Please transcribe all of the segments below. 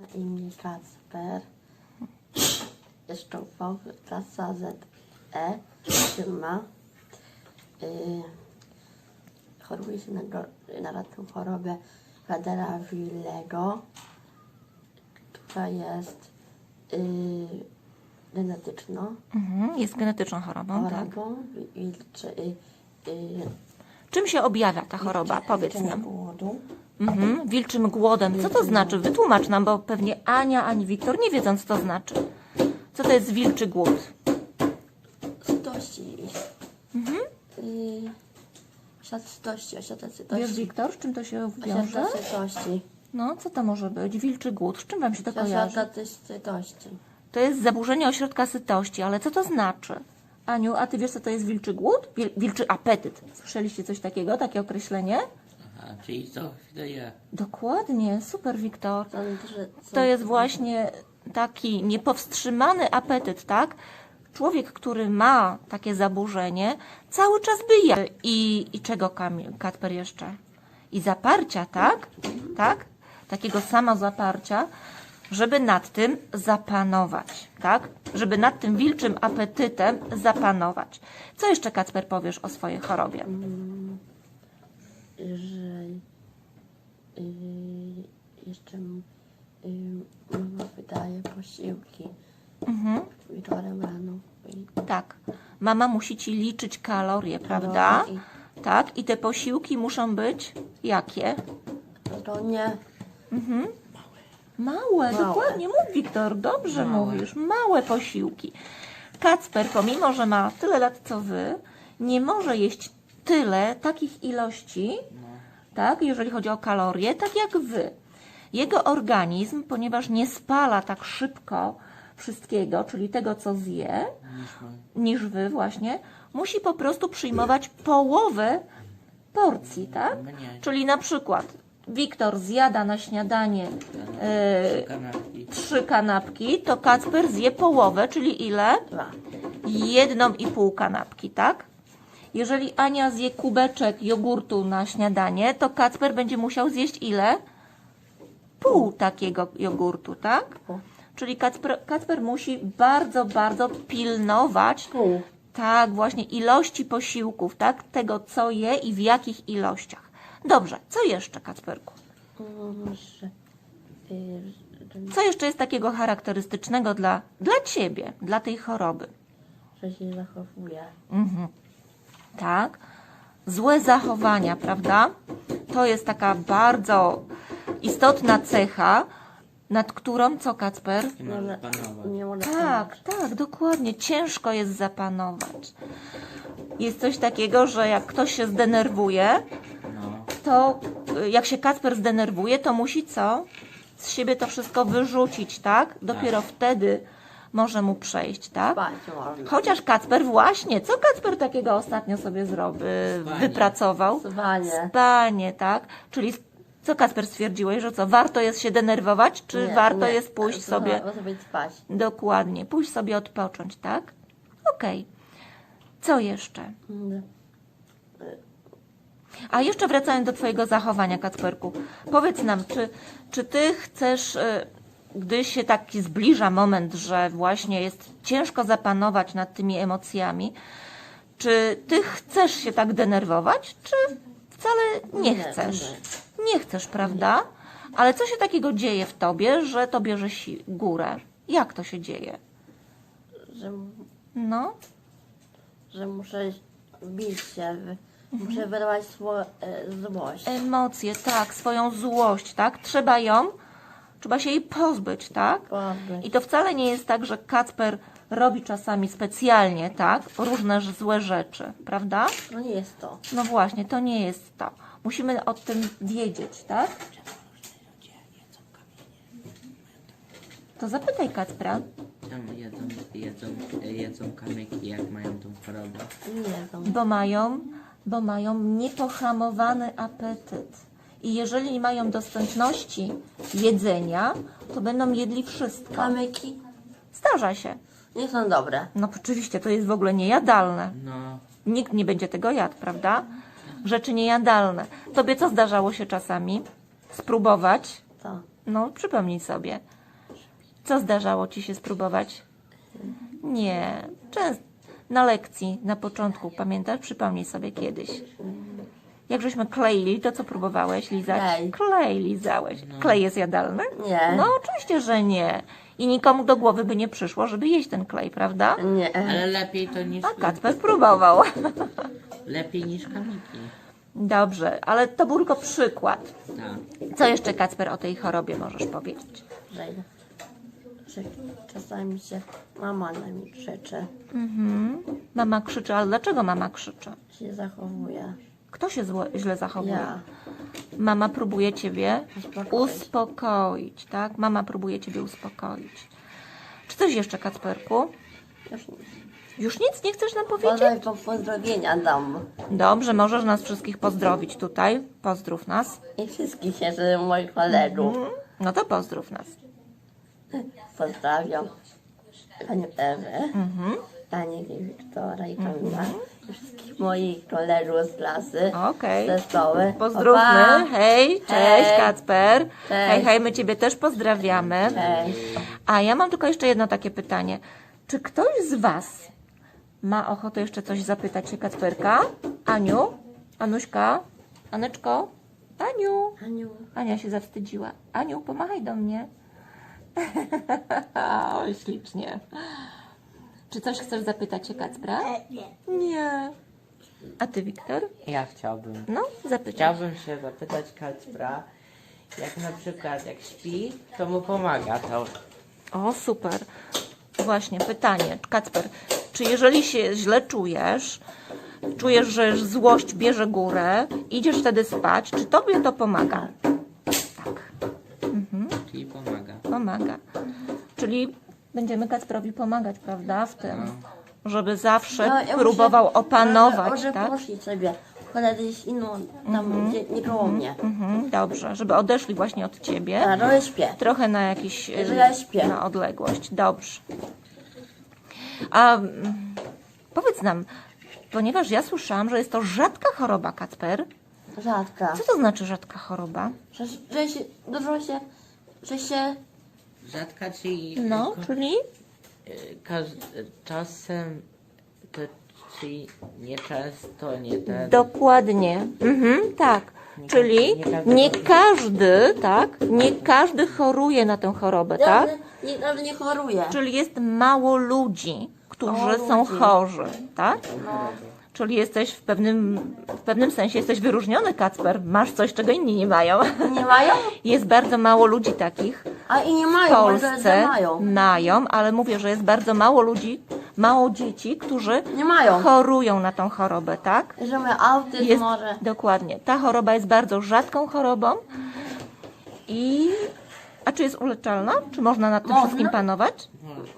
Na imię Kacper. Szczopowy, klasa ZE. Trzyma. Yy, choruje się na, na rzadką chorobę Federa Willego, która jest yy, genetyczną Mhm, jest genetyczną chorobą, tak. chorobą. Wilczy, yy, yy, Czym się objawia ta choroba? Powiedz nam. głodu. Mhm, wilczym głodem. Co to znaczy? Wytłumacz nam, bo pewnie Ania ani Wiktor nie wiedzą, co to znaczy. Co to jest wilczy głód? Sytości. Mhm. Yy, osiadł sytości. Wiesz, Wiktor, z czym to się wiąże? Osiadł sytości. No, co to może być? Wilczy głód. Z czym wam się to kojarzy? Osiadł sytości. To jest zaburzenie ośrodka sytości, ale co to znaczy? Aniu, a ty wiesz, co to jest wilczy głód? Wil, wilczy apetyt. Słyszeliście coś takiego, takie określenie? Czyli co chwilę ja. Dokładnie, super, Wiktor. To jest właśnie taki niepowstrzymany apetyt, tak? Człowiek, który ma takie zaburzenie, cały czas byje. I, i czego, Kamil, Katper, jeszcze? I zaparcia, tak? Tak? Takiego samozaparcia, żeby nad tym zapanować, tak? Żeby nad tym wilczym apetytem zapanować. Co jeszcze, Kacper, powiesz o swojej chorobie? Że yy, jeszcze yy, mama wydaje posiłki Mhm. wieczorem rano. Tak. Mama musi ci liczyć kalorie, prawda? Kalorie Tak. I te posiłki muszą być jakie? to nie Małe, Małe. dokładnie. Mów, Wiktor, dobrze Małe. mówisz. Małe posiłki. Kacper, pomimo, że ma tyle lat co wy, nie może jeść tyle, takich ilości, tak, jeżeli chodzi o kalorie, tak jak wy. Jego organizm, ponieważ nie spala tak szybko wszystkiego, czyli tego, co zje, niż wy właśnie, musi po prostu przyjmować połowę porcji, tak? Czyli na przykład Wiktor zjada na śniadanie e, trzy kanapki, to Kacper zje połowę, czyli ile? Jedną i pół kanapki, tak? Jeżeli Ania zje kubeczek jogurtu na śniadanie, to Kacper będzie musiał zjeść ile? Pół takiego jogurtu, tak? Czyli Kacper, Kacper musi bardzo, bardzo pilnować Pół. tak, właśnie ilości posiłków, tak? Tego, co je i w jakich ilościach. Dobrze, co jeszcze, Kacperku? Co jeszcze jest takiego charakterystycznego dla, dla ciebie, dla tej choroby? że się zachowuje. Mhm. Tak. Złe zachowania, prawda? To jest taka bardzo istotna cecha, nad którą co, Kacper? Nie może panować. Nie może Tak, tak, dokładnie. Ciężko jest zapanować. Jest coś takiego, że jak ktoś się zdenerwuje, No. to y, jak się Kacper zdenerwuje, to musi co? Z siebie to wszystko wyrzucić, tak? Dopiero wtedy może mu przejść, tak? Chociaż Kacper właśnie, co Kacper takiego ostatnio sobie zrobi, Spanie. wypracował? Spanie. Spanie, tak? Czyli co Kacper stwierdziłeś, że co? Warto jest się denerwować, czy Nie, warto nie. jest pójść To sobie... Sobie spać. Dokładnie, pójść sobie odpocząć, tak? Okej. Co jeszcze? A jeszcze wracając do Twojego zachowania, Kacperku, powiedz nam, czy, czy Ty chcesz, y, gdy się taki zbliża moment, że właśnie jest ciężko zapanować nad tymi emocjami, czy Ty chcesz się tak denerwować, czy wcale nie chcesz? Nie chcesz, prawda? Ale co się takiego dzieje w Tobie, że to bierze si- górę? Jak to się dzieje? Że, No, że muszę bić się. Muszę wydawać swoją e, złość. emocje, tak, swoją złość, tak? Trzeba ją, trzeba się jej pozbyć, tak? Pozbyć. I to wcale nie jest tak, że Kacper robi czasami specjalnie, tak? Różne złe rzeczy, prawda? No nie jest to. No właśnie, to nie jest to. Musimy o tym wiedzieć, tak? To zapytaj Kacpra. Czemu jedzą, jedzą, jedzą kamyki, jak mają tą chorobę? Nie jedzą. Bo mają, bo mają niepohamowany apetyt. I jeżeli mają dostępności jedzenia, to będą jedli wszystko. Kamyki Zdarza się. nie są dobre. No oczywiście, to jest w ogóle niejadalne. No. Nikt nie będzie tego jadł, prawda? Rzeczy niejadalne. Tobie co zdarzało się czasami? Spróbować? To. No, przypomnij sobie. Co zdarzało ci się spróbować? Nie. Często. Na lekcji, na początku, pamiętasz? Przypomnij sobie kiedyś. Jak żeśmy kleili, to co próbowałeś lizać? Klej. Klej lizałeś. Klej jest jadalny? Nie. No oczywiście, że nie. I nikomu do głowy by nie przyszło, żeby jeść ten klej, prawda? Nie. Ale lepiej to niż... A Kacper próbował. Lepiej niż kamyki. Dobrze, ale to był tylko przykład. Tak. Co jeszcze, Kacper, o tej chorobie możesz powiedzieć? Że, że czasami się mama na mnie krzyczy. Mhm. Mama krzyczy, ale dlaczego mama krzyczy? Się zachowuje. Kto się zło, źle zachowuje? Ja. Mama próbuje ciebie Uspokoić. uspokoić, tak? Mama próbuje ciebie uspokoić. Czy coś jeszcze, Kacperku? Już nic. Już nic nie chcesz nam powiedzieć? Podaj po pozdrowienia dam. Dobrze, możesz nas wszystkich pozdrowić tutaj. Pozdrów nas. I wszystkich jeszcze moich kolegów. No to pozdrów nas. Pozdrawiam. Panią Ewę, Mhm. Wiktora i Kamila. Wszystkich moich kolegów z klasy. Okej. Ze szkoły. Pozdrówmy. Pa, Hej, cześć Hej. Kacper. Cześć. Hej, hej, my Ciebie też pozdrawiamy. Cześć. A ja mam tylko jeszcze jedno takie pytanie. Czy ktoś z Was ma ochotę jeszcze coś zapytać się Kacperka? Aniu? Anuśka? Aneczko? Aniu? Aniu. Ania się zawstydziła. Aniu, pomachaj do mnie. Oj, ślicznie. Czy coś chcesz zapytać się Kacpra? Nie. Nie. A Ty, Wiktor? Ja chciałbym. No, zapytaj. Chciałbym się zapytać Kacpra, jak na przykład jak śpi, to mu pomaga to. O, super. Właśnie, pytanie, Kacper, czy jeżeli się źle czujesz, czujesz, że złość bierze górę, idziesz wtedy spać, czy tobie to pomaga? Tak, Czyli pomaga. pomaga. Czyli będziemy Kacprowi pomagać, prawda, w tym, żeby zawsze No, ja próbował muszę- opanować, Może tak? poszli sobie. Koledzy gdzieś inną, tam gdzie, nie koło mnie. Mhm, dobrze, żeby odeszli właśnie od ciebie. A, no ja śpię. Trochę na jakiś Że ja śpię. na odległość. Dobrze. A mm, powiedz nam, ponieważ ja słyszałam, że jest to rzadka choroba, Kacper. Rzadka. Co to znaczy rzadka choroba? Że, że się, dużo się, że się, Rzadka, czyli... No, czyli y, każ- czasem to czyli nieczęsto, nie ten. dokładnie. Mhm, tak. Nie Czyli każdy- nie każdy nie każdy, tak? Nie każdy choruje na tę chorobę, tak? nie, ale nie choruje. Czyli jest mało ludzi, którzy Mało są ludzi. chorzy, tak? No, Czyli jesteś w pewnym, w pewnym sensie jesteś wyróżniony, Kacper. Masz coś, czego inni nie mają. nie mają? Jest bardzo mało ludzi takich A i nie w mają, że Polsce. mają. Mają, ale mówię, że jest bardzo mało ludzi, mało dzieci, którzy Nie mają. chorują na tą chorobę, tak? Że mają autyzm Jest, może. dokładnie. Ta choroba jest bardzo rzadką chorobą i... A czy jest uleczalna? Czy można nad tym Można. wszystkim panować?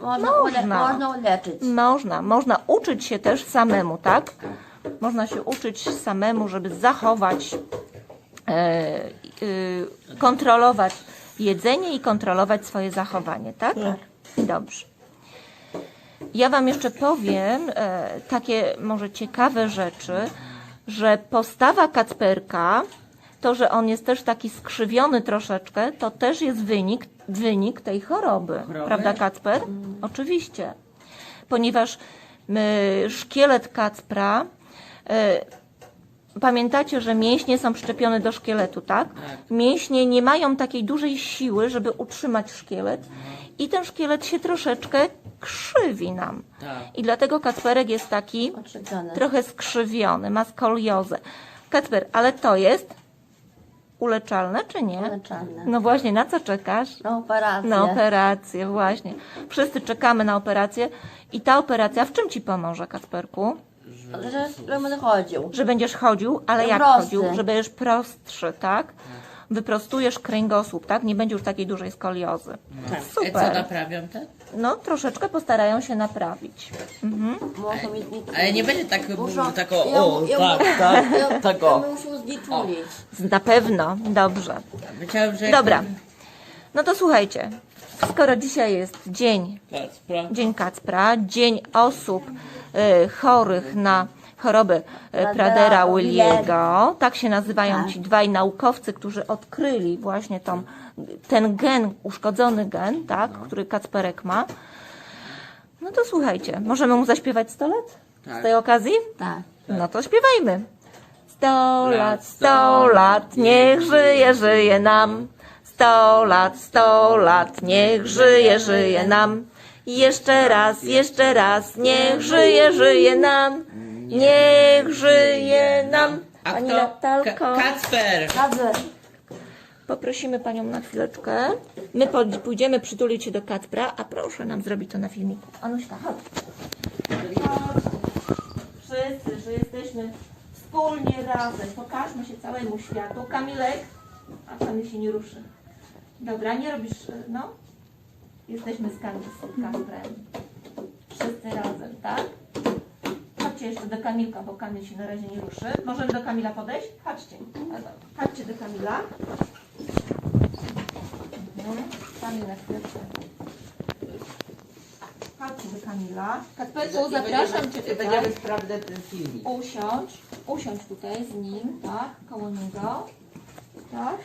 Można, Można. Ule, można uleczyć. Można. Można uczyć się też samemu, tak? Można się uczyć samemu, żeby zachować, e, e, kontrolować jedzenie i kontrolować swoje zachowanie, tak? Dobrze. Ja Wam jeszcze powiem e, takie może ciekawe rzeczy, że postawa Kacperka, to, że on jest też taki skrzywiony troszeczkę, to też jest wynik, wynik tej choroby. Choroby? Prawda, Kacper? Oczywiście. Ponieważ y, szkielet Kacpra, y, pamiętacie, że mięśnie są przyczepione do szkieletu, tak? Tak. Mięśnie nie mają takiej dużej siły, żeby utrzymać szkielet i ten szkielet się troszeczkę krzywi nam. Tak. I dlatego Kacperek jest taki trochę skrzywiony, ma skoliozę. Kacper, ale to jest uleczalne czy nie? Uleczalne. No właśnie, na co czekasz? Na operację. Na operację, właśnie. Wszyscy czekamy na operację i ta operacja w czym ci pomoże, Kacperku? Że, że będę chodził. Że będziesz chodził, ale No jak prosty. chodził? Że będziesz prostszy, tak? Wyprostujesz kręgosłup, tak? Nie będzie już takiej dużej skoliozy. Tak. Super. E, co naprawią te? No, troszeczkę postarają się naprawić. Mhm. Nic. Ale nie będzie tak, Muszę, tak ja, o, o ja, tak, ja, tak, ja, tak ja o. muszę znieczulić. Na pewno, dobrze. Myślałem, że... Dobra. No to słuchajcie, skoro dzisiaj jest dzień Kacpra. Dzień Kacpra, Dzień osób chorych na chorobę y, Pradera Williego. Tak się nazywają Tak. ci dwaj naukowcy, którzy odkryli właśnie tą ten gen, uszkodzony gen, tak, który Kacperek ma. No to słuchajcie, możemy mu zaśpiewać 100 lat z Tak. tej okazji? Tak. No to śpiewajmy. Sto lat, Lat, sto lat, niech żyje, żyje nam. Sto lat, sto lat, niech żyje, żyje nam. Jeszcze raz, jeszcze raz, niech żyje, żyje nam. Niech żyje nam. A Pani kto? Natalko, Kacper! Dobrze. poprosimy Panią na chwileczkę. My pójdziemy przytulić się do Kacpra, a proszę nam zrobić to na filmiku. Anuśka, chodź. Chodź. Wszyscy, że jesteśmy wspólnie razem. Pokażmy się całemu światu. Kamilek, a Kamil się nie ruszy. Dobra, nie robisz, y, no. Jesteśmy z Kacprem. Wszyscy razem, tak? Chodźcie jeszcze do Kamilka, bo Kamil się na razie nie ruszy. Możemy do Kamila podejść? Chodźcie. Chodźcie do Kamila. Mhm. Kamil na chwileczkę. Chodźcie do Kamila. Kacperku, zapraszam Cię tutaj. będziemy sprawdzać ten filmik. Usiądź, usiądź tutaj z nim, tak, koło niego, tak.